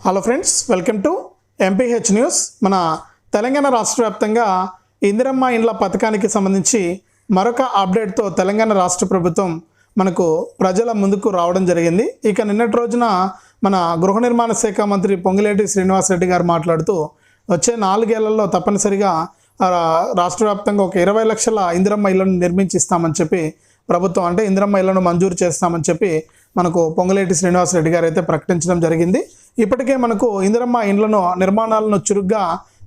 Hello friends welcome to MPH news మన తెలంగాణ రాష్ట్ర వ్యాప్తంగా ఇందిరమ్మ ఇండ్ల పథకానికి సంబంధించి మరొక అప్డేట్తో తెలంగాణ రాష్ట్ర ప్రభుత్వం మనకు ప్రజల ముందుకు రావడం జరిగింది. ఇక నిన్నటి రోజున మన గృహ నిర్మాణ శాఖ మంత్రి పొంగిలేటి శ్రీనివాసరెడ్డి గారు మాట్లాడుతూ వచ్చే నాలుగేళ్ళలో తప్పనిసరిగా రాష్ట్ర వ్యాప్తంగా ఒక ఇరవై లక్షల ఇందిరమ్మ ఇళ్ళను నిర్మించిస్తామని చెప్పి ప్రభుత్వం అంటే ఇందిరమ్మ ఇళ్ళను మంజూరు చేస్తామని చెప్పి మనకు పొంగులేటి శ్రీనివాసరెడ్డి గారు అయితే ప్రకటించడం జరిగింది. ఇప్పటికే మనకు ఇందిరమ్మ ఇండ్లను నిర్మాణాలను చురుగ్గా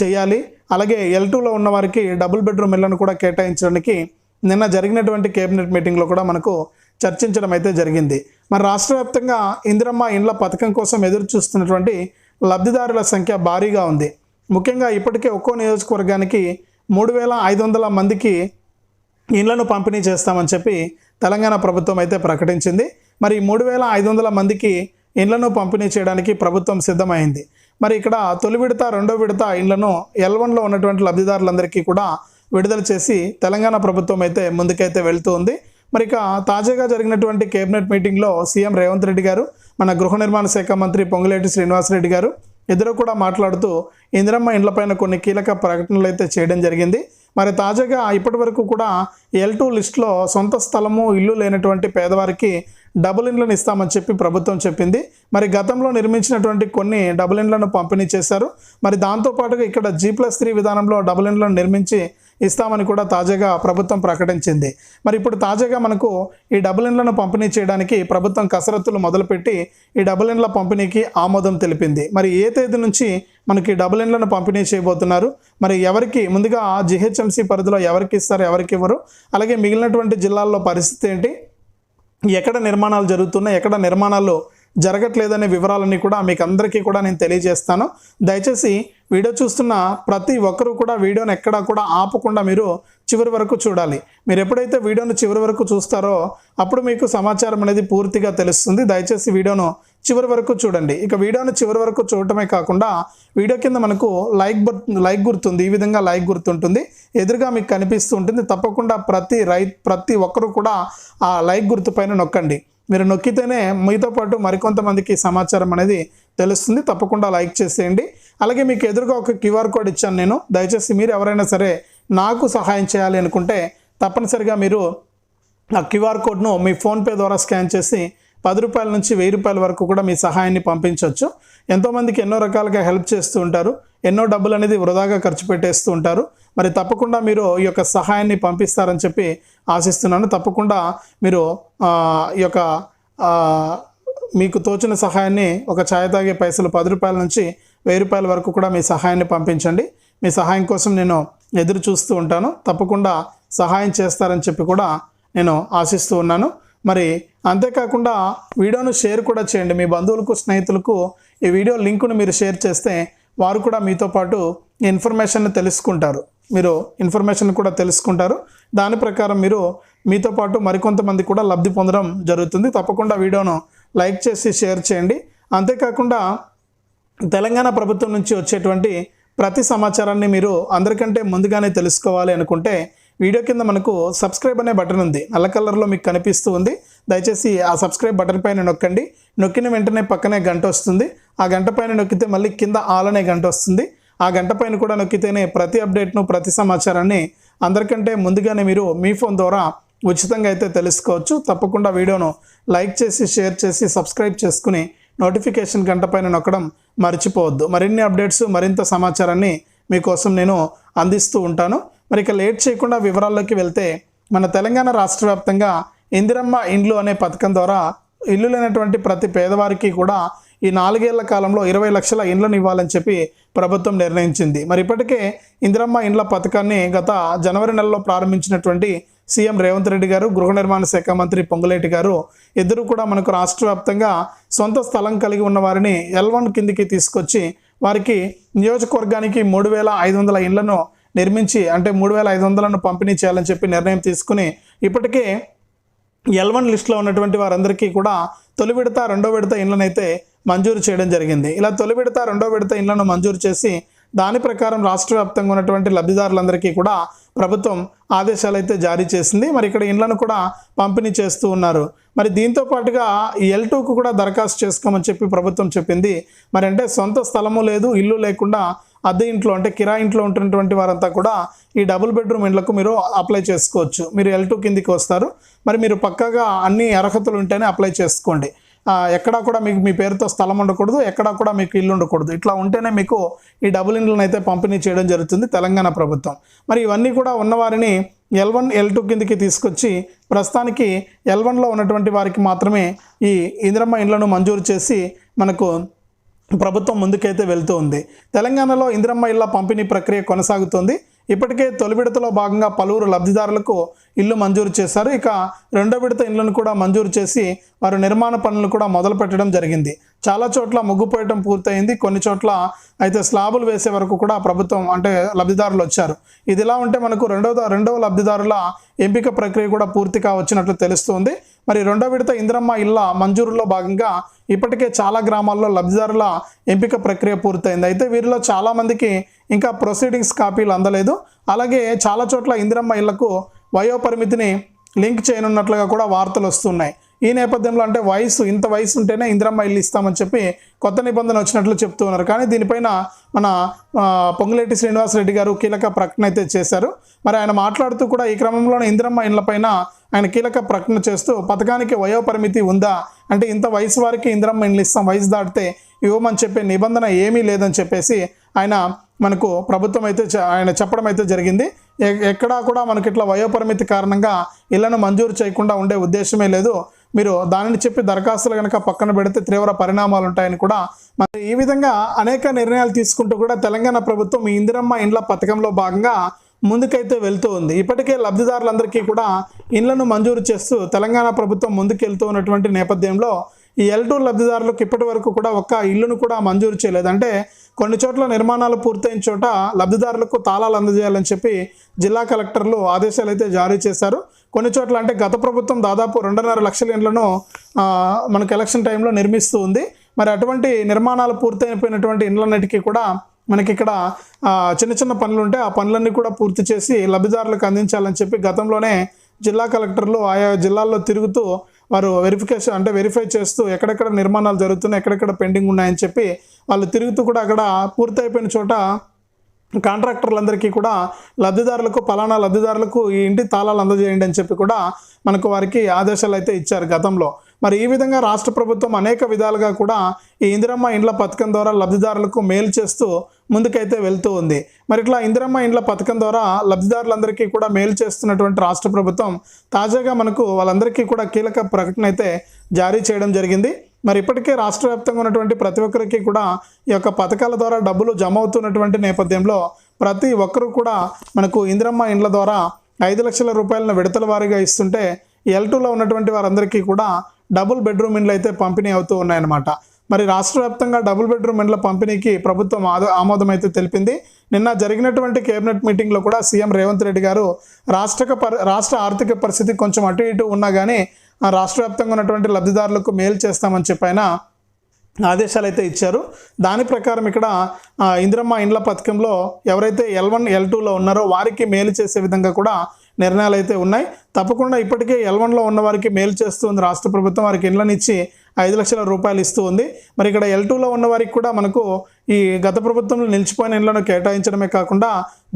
చేయాలి. అలాగే ఎల్ టూలో ఉన్న వారికి డబుల్ బెడ్రూమ్ ఇళ్ళను కూడా కేటాయించడానికి నిన్న జరిగినటువంటి కేబినెట్ మీటింగ్లో కూడా మనకు చర్చించడం అయితే జరిగింది. మరి రాష్ట్ర వ్యాప్తంగా ఇందిరమ్మ ఇండ్ల పథకం కోసం ఎదురు చూస్తున్నటువంటి లబ్ధిదారుల సంఖ్య భారీగా ఉంది. ముఖ్యంగా ఇప్పటికే ఒక్కో నియోజకవర్గానికి మూడు వేల ఐదు వందల మందికి ఇండ్లను పంపిణీ చేస్తామని చెప్పి తెలంగాణ ప్రభుత్వం అయితే ప్రకటించింది. మరి మూడు వేల ఐదు వందల మందికి ఇండ్లను పంపిణీ చేయడానికి ప్రభుత్వం సిద్ధమైంది. మరి ఇక్కడ తొలి విడత రెండో విడత ఇండ్లను ఎల్వన్లో ఉన్నటువంటి లబ్ధిదారులందరికీ కూడా విడుదల చేసి తెలంగాణ ప్రభుత్వం అయితే ముందుకైతే వెళ్తూ ఉంది. మరి ఇక తాజాగా జరిగినటువంటి కేబినెట్ మీటింగ్లో సీఎం రేవంత్ రెడ్డి గారు మన గృహ నిర్మాణ శాఖ మంత్రి పొంగులేటి శ్రీనివాసరెడ్డి గారు ఇద్దరు కూడా మాట్లాడుతూ ఇందిరమ్మ ఇండ్లపైన కొన్ని కీలక ప్రకటనలు అయితే చేయడం జరిగింది. మరి తాజాగా ఇప్పటి వరకు కూడా ఎల్ టూ లిస్ట్లో సొంత స్థలము ఇల్లు లేనటువంటి పేదవారికి డబుల్ ఇండ్లను ఇస్తామని చెప్పి ప్రభుత్వం చెప్పింది. మరి గతంలో నిర్మించినటువంటి కొన్ని డబుల్ ఇండ్లను పంపిణీ చేశారు. మరి దాంతోపాటుగా ఇక్కడ జీ ప్లస్ త్రీ విధానంలో డబుల్ ఇండ్లను నిర్మించి ఇస్తామని కూడా తాజాగా ప్రభుత్వం ప్రకటించింది. మరి ఇప్పుడు తాజాగా మనకు ఈ డబుల్ ఇండ్లను పంపిణీ చేయడానికి ప్రభుత్వం కసరత్తులు మొదలుపెట్టి ఈ డబుల్ ఇండ్ల పంపిణీకి ఆమోదం తెలిపింది. మరి ఏ తేదీ నుంచి మనకి డబుల్ ఇండ్లను పంపిణీ చేయబోతున్నారు? మరి ఎవరికి ముందుగా జిహెచ్ఎంసీ పరిధిలో ఎవరికి ఇస్తారు ఎవరికి ఇవ్వరు? అలాగే మిగిలినటువంటి జిల్లాల్లో పరిస్థితి ఏంటి? ఎక్కడ నిర్మాణాలు జరుగుతున్నాయి? ఎక్కడ నిర్మాణాలు జరగట్లేదనే వివరాలన్నీ కూడా మీకు అందరికీ కూడా నేను తెలియజేస్తాను. దయచేసి వీడియో చూస్తున్న ప్రతి ఒక్కరూ కూడా వీడియోని ఎక్కడా కూడా ఆపకుండా మీరు చివరి వరకు చూడాలి. మీరు ఎప్పుడైతే వీడియోను చివరి వరకు చూస్తారో అప్పుడు మీకు సమాచారం అనేది పూర్తిగా తెలుస్తుంది. దయచేసి వీడియోను చివరి వరకు చూడండి. ఇక వీడియోను చివరి వరకు చూడటమే కాకుండా వీడియో కింద మనకు లైక్ లైక్ గుర్తుంది. ఈ విధంగా లైక్ గుర్తుంటుంది. ఎదురుగా మీకు కనిపిస్తూ ఉంటుంది. తప్పకుండా ప్రతి రై ప్రతి ఒక్కరూ కూడా ఆ లైక్ గుర్తు పైన నొక్కండి. మీరు నొక్కితేనే మీతో పాటు మరికొంతమందికి సమాచారం అనేది తెలుస్తుంది. తప్పకుండా లైక్ చేసేయండి. అలాగే మీకు ఎదురుగా ఒక క్యూఆర్ కోడ్ ఇచ్చాను నేను. దయచేసి మీరు ఎవరైనా సరే నాకు సహాయం చేయాలి అనుకుంటే తప్పనిసరిగా మీరు ఆ క్యూఆర్ కోడ్ను మీ ఫోన్పే ద్వారా స్కాన్ చేసి పది రూపాయల నుంచి వెయ్యి రూపాయల వరకు కూడా మీ సహాయాన్ని పంపించవచ్చు ఎంతోమందికి ఎన్నో రకాలుగా హెల్ప్ చేస్తూ ఉంటారు. ఎన్నో డబ్బులు అనేది వృధాగా ఖర్చు పెట్టేస్తూ ఉంటారు. మరి తప్పకుండా మీరు ఈ యొక్క సహాయాన్ని పంపిస్తారని చెప్పి ఆశిస్తున్నాను. తప్పకుండా మీరు ఈ యొక్క మీకు తోచిన సహాయాన్ని ఒక ఛాయ్ తాగే పైసలు పది రూపాయల నుంచి వెయ్యి రూపాయల వరకు కూడా మీ సహాయాన్ని పంపించండి. మీ సహాయం కోసం నేను ఎదురు చూస్తూ ఉంటాను. తప్పకుండా సహాయం చేస్తారని చెప్పి కూడా నేను ఆశిస్తూ ఉన్నాను. మరి అంతేకాకుండా వీడియోను షేర్ కూడా చేయండి. మీ బంధువులకు స్నేహితులకు ఈ వీడియో లింకును మీరు షేర్ చేస్తే వారు కూడా మీతో పాటు ఈ ఇన్ఫర్మేషన్ తెలుసుకుంటారు. మీరు ఇన్ఫర్మేషన్ కూడా తెలుసుకుంటారు. దాని ప్రకారం మీరు మీతో పాటు మరికొంతమంది కూడా లబ్ధి పొందడం జరుగుతుంది. తప్పకుండా వీడియోను లైక్ చేసి షేర్ చేయండి. అంతేకాకుండా తెలంగాణ ప్రభుత్వం నుంచి వచ్చేటువంటి ప్రతి సమాచారాన్ని మీరు అందరికంటే ముందుగానే తెలుసుకోవాలి అనుకుంటే వీడియో కింద మనకు సబ్స్క్రైబ్ అనే బటన్ ఉంది. నల్ల కలర్లో మీకు కనిపిస్తూ ఉంది. దయచేసి ఆ సబ్స్క్రైబ్ బటన్ పైన నొక్కండి. నొక్కిన వెంటనే పక్కనే గంట వస్తుంది. ఆ గంట పైన నొక్కితే మళ్ళీ కింద ఆల్ అనే గంట వస్తుంది. ఆ గంట పైన కూడా నొక్కితేనే ప్రతి అప్డేట్ను ప్రతి సమాచారాన్ని అందరికంటే ముందుగానే మీరు మీ ఫోన్ ద్వారా ఉచితంగా అయితే తెలుసుకోవచ్చు. తప్పకుండా వీడియోను లైక్ చేసి షేర్ చేసి సబ్స్క్రైబ్ చేసుకుని నోటిఫికేషన్ గంట పైన నొక్కడం మర్చిపోవద్దు. మరిన్ని అప్డేట్స్ మరింత సమాచారాన్ని మీకోసం నేను అందిస్తూ ఉంటాను. మరి ఇక లేట్ చేయకుండా వివరాల్లోకి వెళ్తే మన తెలంగాణ రాష్ట్ర వ్యాప్తంగా ఇందిరమ్మ ఇండ్లు అనే పథకం ద్వారా ఇల్లు లేనటువంటి ప్రతి పేదవారికి కూడా ఈ నాలుగేళ్ళ కాలంలో ఇరవై లక్షల ఇండ్లను ఇవ్వాలని చెప్పి ప్రభుత్వం నిర్ణయించింది. మరి ఇప్పటికే ఇందిరమ్మ ఇండ్ల పథకాన్ని గత జనవరి నెలలో ప్రారంభించినటువంటి సీఎం రేవంత్ రెడ్డి గారు గృహ నిర్మాణ శాఖ మంత్రి పొంగులేటి గారు ఇద్దరు కూడా మనకు రాష్ట్ర వ్యాప్తంగా సొంత స్థలం కలిగి ఉన్న వారిని ఎల్ వన్ కిందికి తీసుకొచ్చి వారికి నియోజకవర్గానికి మూడు వేల ఐదు వందల ఇండ్లను నిర్మించి అంటే మూడు వేల ఐదు వందలను పంపిణీ చేయాలని చెప్పి నిర్ణయం తీసుకుని ఇప్పటికే ఎల్ వన్ లిస్ట్లో ఉన్నటువంటి వారందరికీ కూడా తొలి విడత రెండో విడత ఇండ్లనైతే మంజూరు చేయడం జరిగింది. ఇలా తొలి విడత రెండో విడత ఇండ్లను మంజూరు చేసి దాని ప్రకారం రాష్ట్ర వ్యాప్తంగా ఉన్నటువంటి లబ్ధిదారులందరికీ కూడా ప్రభుత్వం ఆదేశాలు అయితే జారీ చేసింది. మరి ఇక్కడ ఇండ్లను కూడా పంపిణీ చేస్తూ ఉన్నారు. మరి దీంతో పాటుగా ఎల్ టూకు కూడా దరఖాస్తు చేసుకోమని చెప్పి ప్రభుత్వం చెప్పింది. మరి అంటే సొంత స్థలము లేదు ఇల్లు లేకుండా అద్దె ఇంట్లో అంటే కిరా ఇంట్లో ఉంటున్నటువంటి వారంతా కూడా ఈ డబుల్ బెడ్రూమ్ ఇండ్లకు మీరు అప్లై చేసుకోవచ్చు. మీరు ఎల్ టూ కిందికి వస్తారు. మరి మీరు పక్కాగా అన్ని అర్హతలు ఉంటేనే అప్లై చేసుకోండి. ఎక్కడా కూడా మీకు మీ పేరుతో స్థలం ఉండకూడదు ఎక్కడా కూడా మీకు ఇల్లు ఉండకూడదు. ఇట్లా ఉంటేనే మీకు ఈ డబుల్ ఇండ్లను అయితే పంపిణీ చేయడం జరుగుతుంది తెలంగాణ ప్రభుత్వం. మరి ఇవన్నీ కూడా ఉన్నవారిని ఎల్ వన్ ఎల్ టూ కిందికి తీసుకొచ్చి ప్రస్తుతానికి ఎల్ వన్లో ఉన్నటువంటి వారికి మాత్రమే ఈ ఇందిరమ్మ ఇండ్లను మంజూరు చేసి మనకు ప్రభుత్వం ముందుకైతే వెళ్తూ ఉంది. తెలంగాణలో ఇందిరమ్మ ఇళ్ళ పంపిణీ ప్రక్రియ కొనసాగుతోంది. ఇప్పటికే తొలి విడతలో భాగంగా పలువురు లబ్ధిదారులకు ఇల్లు మంజూరు చేశారు. ఇక రెండో విడత ఇళ్ళను కూడా మంజూరు చేసి వారు నిర్మాణ పనులు కూడా మొదలు పెట్టడం జరిగింది. చాలా చోట్ల ముగ్గుపోయటం పూర్తయింది. కొన్ని చోట్ల అయితే స్లాబులు వేసే వరకు కూడా ప్రభుత్వం అంటే లబ్ధిదారులు వచ్చారు. ఇదిలా ఉంటే మనకు రెండవ రెండవ లబ్ధిదారుల ఎంపిక ప్రక్రియ కూడా పూర్తిగా వచ్చినట్లు తెలుస్తుంది. మరి రెండో విడత ఇంద్రమ్మ ఇళ్ళ మంజూరులో భాగంగా ఇప్పటికే చాలా గ్రామాల్లో లబ్ధిదారుల ఎంపిక ప్రక్రియ పూర్తయింది. అయితే వీరిలో చాలామందికి ఇంకా ప్రొసీడింగ్స్ కాపీలు అందలేదు. అలాగే చాలా చోట్ల ఇందిరమ్మ ఇళ్ళకు వయోపరిమితిని లింక్ చేయనున్నట్లుగా కూడా వార్తలు వస్తున్నాయి. ఈ నేపథ్యంలో అంటే వయసు ఇంత వయసు ఉంటేనే ఇందిరమ్మ ఇల్లు ఇస్తామని చెప్పి కొత్త నిబంధన వచ్చినట్లు చెప్తూ ఉన్నారు. కానీ దీనిపైన మన పొంగులేటి శ్రీనివాసరెడ్డి గారు కీలక ప్రకటన అయితే చేశారు. మరి ఆయన మాట్లాడుతూ కూడా ఈ క్రమంలోనే ఇందిరమ్మ ఇళ్ళపైన ఆయన కీలక ప్రకటన చేస్తూ పథకానికి వయోపరిమితి ఉందా? అంటే ఇంత వయసు వారికి ఇందిరమ్మ ఇండ్లు ఇస్తాం వయసు దాటితే ఇవ్వమని చెప్పే నిబంధన ఏమీ లేదని చెప్పేసి ఆయన మనకు ప్రభుత్వం అయితే చ- ఆయన చెప్పడం అయితే జరిగింది ఎక్కడా కూడా మనకి ఇట్లా వయోపరిమితి కారణంగా ఇళ్ళను మంజూరు చేయకుండా ఉండే ఉద్దేశమే లేదు. మీరు దానిని చెప్పి దరఖాస్తులు కనుక పక్కన పెడితే తీవ్ర పరిణామాలు ఉంటాయని కూడా మరి ఈ విధంగా అనేక నిర్ణయాలు తీసుకుంటూ కూడా తెలంగాణ ప్రభుత్వం ఈ ఇందిరమ్మ ఇండ్ల పథకంలో భాగంగా ముందుకైతే వెళ్తూ ఉంది. ఇప్పటికే లబ్ధిదారులందరికీ కూడా ఇండ్లను మంజూరు చేస్తూ తెలంగాణ ప్రభుత్వం ముందుకెళ్తూ ఉన్నటువంటి నేపథ్యంలో ఈ ఎల్ టూ లబ్ధిదారులకు ఇప్పటి వరకు కూడా ఒక్క ఇల్లును కూడా మంజూరు చేయలేదు. అంటే కొన్ని చోట్ల నిర్మాణాలు పూర్తయిన చోట లబ్ధిదారులకు తాళాలు అందజేయాలని చెప్పి జిల్లా కలెక్టర్లు ఆదేశాలు అయితే జారీ చేశారు. కొన్ని చోట్ల అంటే గత ప్రభుత్వం దాదాపు రెండున్నర లక్షల ఇండ్లను మనకు ఎలక్షన్ టైంలో నిర్మిస్తూ ఉంది. మరి అటువంటి నిర్మాణాలు పూర్తయిపోయినటువంటి ఇండ్లన్నిటికీ కూడా మనకి ఇక్కడ చిన్న చిన్న పనులు ఉంటే ఆ పనులన్నీ కూడా పూర్తి చేసి లబ్ధిదారులకు అందించాలని చెప్పి గతంలోనే జిల్లా కలెక్టర్లు ఆయా జిల్లాల్లో తిరుగుతూ వారు వెరిఫికేషన్ అంటే వెరిఫై చేస్తూ ఎక్కడెక్కడ నిర్మాణాలు జరుగుతున్నాయి ఎక్కడెక్కడ పెండింగ్ ఉన్నాయని చెప్పి వాళ్ళు తిరుగుతూ కూడా అక్కడ పూర్తయిపోయిన చోట కాంట్రాక్టర్లందరికీ కూడా లబ్ధిదారులకు పలానా లబ్ధిదారులకు ఈ ఇంటి తాళాలు అందజేయండి అని చెప్పి కూడా మనకు వారికి ఆదేశాలు అయితే ఇచ్చారు గతంలో. మరి ఈ విధంగా రాష్ట్ర ప్రభుత్వం అనేక విధాలుగా కూడా ఈ ఇందిరమ్మ ఇండ్ల పథకం ద్వారా లబ్ధిదారులకు మేలు చేస్తూ ముందుకైతే వెళ్తూ ఉంది. మరి ఇట్లా ఇందిరమ్మ ఇండ్ల పథకం ద్వారా లబ్ధిదారులందరికీ కూడా మేలు చేస్తున్నటువంటి రాష్ట్ర ప్రభుత్వం తాజాగా మనకు వాళ్ళందరికీ కూడా కీలక ప్రకటన అయితే జారీ చేయడం జరిగింది. మరి ఇప్పటికే రాష్ట్ర వ్యాప్తంగా ఉన్నటువంటి ప్రతి ఒక్కరికి కూడా ఈ యొక్క పథకాల ద్వారా డబ్బులు జమ అవుతున్నటువంటి నేపథ్యంలో ప్రతి ఒక్కరూ కూడా మనకు ఇందిరమ్మ ఇండ్ల ద్వారా ఐదు లక్షల రూపాయలను విడతల వారీగా ఇస్తుంటే ఎల్ టూలో ఉన్నటువంటి వారందరికీ కూడా డబుల్ బెడ్రూమ్ ఇండ్లు అయితే పంపిణీ అవుతూ ఉన్నాయన్నమాట. మరి రాష్ట్ర వ్యాప్తంగా డబుల్ బెడ్రూమ్ ఇండ్ల పంపిణీకి ప్రభుత్వం ఆదో ఆమోదం అయితే తెలిపింది. నిన్న జరిగినటువంటి కేబినెట్ మీటింగ్లో కూడా సీఎం రేవంత్ రెడ్డి గారు రాష్ట్ర పరి రాష్ట్ర ఆర్థిక పరిస్థితి కొంచెం అటు ఇటు ఉన్నా కానీ రాష్ట్ర వ్యాప్తంగా ఉన్నటువంటి లబ్ధిదారులకు మేలు చేస్తామని చెప్పైన ఆదేశాలు అయితే ఇచ్చారు. దాని ప్రకారం ఇక్కడ ఇందిరమ్మ ఇండ్ల పథకంలో ఎవరైతే ఎల్ వన్ ఎల్ టూలో ఉన్నారో వారికి మేలు చేసే విధంగా కూడా నిర్ణయాలు అయితే ఉన్నాయి. తప్పకుండా ఇప్పటికే ఎల్వన్లో ఉన్న వారికి మేలు చేస్తుంది రాష్ట్ర ప్రభుత్వం. వారికి ఇండ్లను ఐదు లక్షల రూపాయలు ఇస్తూ ఉంది. మరి ఇక్కడ ఎల్ టూలో ఉన్న వారికి కూడా మనకు ఈ గత ప్రభుత్వంలో నిలిచిపోయిన ఇళ్ళను కేటాయించడమే కాకుండా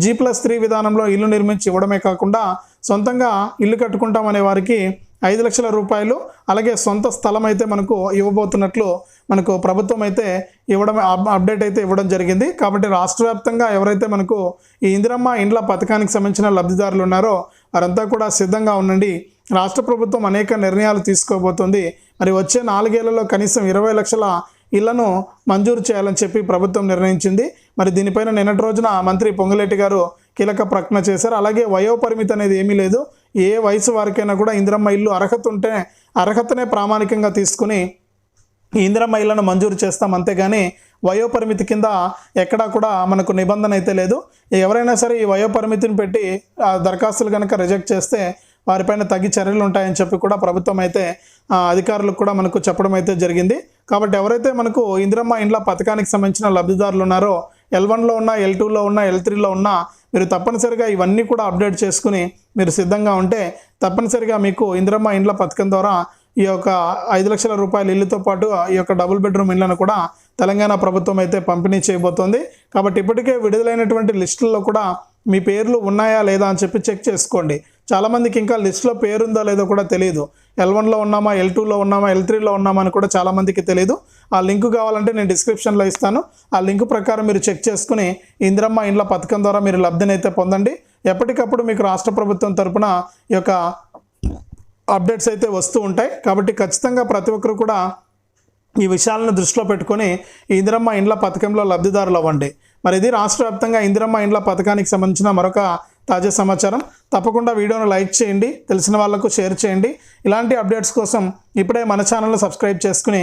జీ ప్లస్ త్రీ విధానంలో ఇల్లు నిర్మించి ఇవ్వడమే కాకుండా సొంతంగా ఇల్లు కట్టుకుంటామనే వారికి ఐదు లక్షల రూపాయలు అలాగే సొంత స్థలం అయితే మనకు ఇవ్వబోతున్నట్లు మనకు ప్రభుత్వం అయితే ఇవ్వడం అప్డేట్ అయితే ఇవ్వడం జరిగింది. కాబట్టి రాష్ట్ర వ్యాప్తంగా ఎవరైతే మనకు ఈ ఇందిరమ్మ ఇండ్ల పథకానికి సంబంధించిన లబ్ధిదారులు ఉన్నారో వారంతా కూడా సిద్ధంగా ఉండండి. రాష్ట్ర ప్రభుత్వం అనేక నిర్ణయాలు తీసుకోబోతుంది. మరి వచ్చే నాలుగేళ్ళలో కనీసం ఇరవై లక్షల ఇళ్ళను మంజూరు చేయాలని చెప్పి ప్రభుత్వం నిర్ణయించింది. మరి దీనిపైన నిన్నటి రోజున మంత్రి పొంగులేటి గారు కీలక ప్రకటన చేశారు. అలాగే వయోపరిమితి అనేది ఏమీ లేదు. ఏ వయసు వారికైనా కూడా ఇందిరమ్మ ఇల్లు అర్హత ఉంటే అర్హతనే ప్రామాణికంగా తీసుకుని ఇందిరమ్మ ఇళ్ళను మంజూరు చేస్తాం. అంతేగాని వయోపరిమితి కింద ఎక్కడా కూడా మనకు నిబంధన అయితే లేదు. ఎవరైనా సరే ఈ వయోపరిమితిని పెట్టి ఆ దరఖాస్తులు కనుక రిజెక్ట్ చేస్తే వారిపైన తగ్గి చర్యలు ఉంటాయని చెప్పి కూడా ప్రభుత్వం అయితే అధికారులకు కూడా మనకు చెప్పడం అయితే జరిగింది. కాబట్టి ఎవరైతే మనకు ఇందిరమ్మ ఇండ్ల పథకానికి సంబంధించిన లబ్ధిదారులు ఉన్నారో ఎల్ వన్లో ఉన్న ఎల్ టూలో ఉన్న ఎల్ త్రీలో ఉన్న మీరు తప్పనిసరిగా ఇవన్నీ కూడా అప్డేట్ చేసుకుని మీరు సిద్ధంగా ఉంటే తప్పనిసరిగా మీకు ఇందిరమ్మ ఇండ్ల పథకం ద్వారా ఈ యొక్క ఐదు లక్షల రూపాయల ఇల్లుతో పాటు ఈ యొక్క డబుల్ బెడ్రూమ్ ఇళ్ళను కూడా తెలంగాణ ప్రభుత్వం అయితే పంపిణీ చేయబోతోంది. కాబట్టి ఇప్పటికే విడుదలైనటువంటి లిస్టుల్లో కూడా మీ పేర్లు ఉన్నాయా లేదా అని చెప్పి చెక్ చేసుకోండి. చాలామందికి ఇంకా లిస్టులో పేరుందో లేదో కూడా తెలియదు ఎల్ వన్లో ఉన్నామా ఎల్ టూలో ఉన్నామా ఎల్ త్రీలో ఉన్నామా అని కూడా చాలామందికి తెలియదు ఆ లింక్ కావాలంటే నేను డిస్క్రిప్షన్లో ఇస్తాను. ఆ లింక్ ప్రకారం మీరు చెక్ చేసుకుని ఇందిరమ్మ ఇండ్ల పథకం ద్వారా మీరు లబ్ధినైతే పొందండి. ఎప్పటికప్పుడు మీకు రాష్ట్ర ప్రభుత్వం తరపున ఈ యొక్క అప్డేట్స్ అయితే వస్తూ ఉంటాయి. కాబట్టి ఖచ్చితంగా ప్రతి ఒక్కరు కూడా ఈ విషయాలను దృష్టిలో పెట్టుకొని ఇందిరమ్మ ఇండ్ల పథకంలో లబ్ధిదారులు అవ్వండి. మరి ఇది రాష్ట్ర వ్యాప్తంగా ఇందిరమ్మ ఇండ్ల పథకానికి సంబంధించిన మరొక తాజా సమాచారం. తప్పకుండా వీడియోను లైక్ చేయండి. తెలిసిన వాళ్ళకు షేర్ చేయండి. ఇలాంటి అప్డేట్స్ కోసం ఇప్పుడే మన ఛానల్ను సబ్స్క్రైబ్ చేసుకుని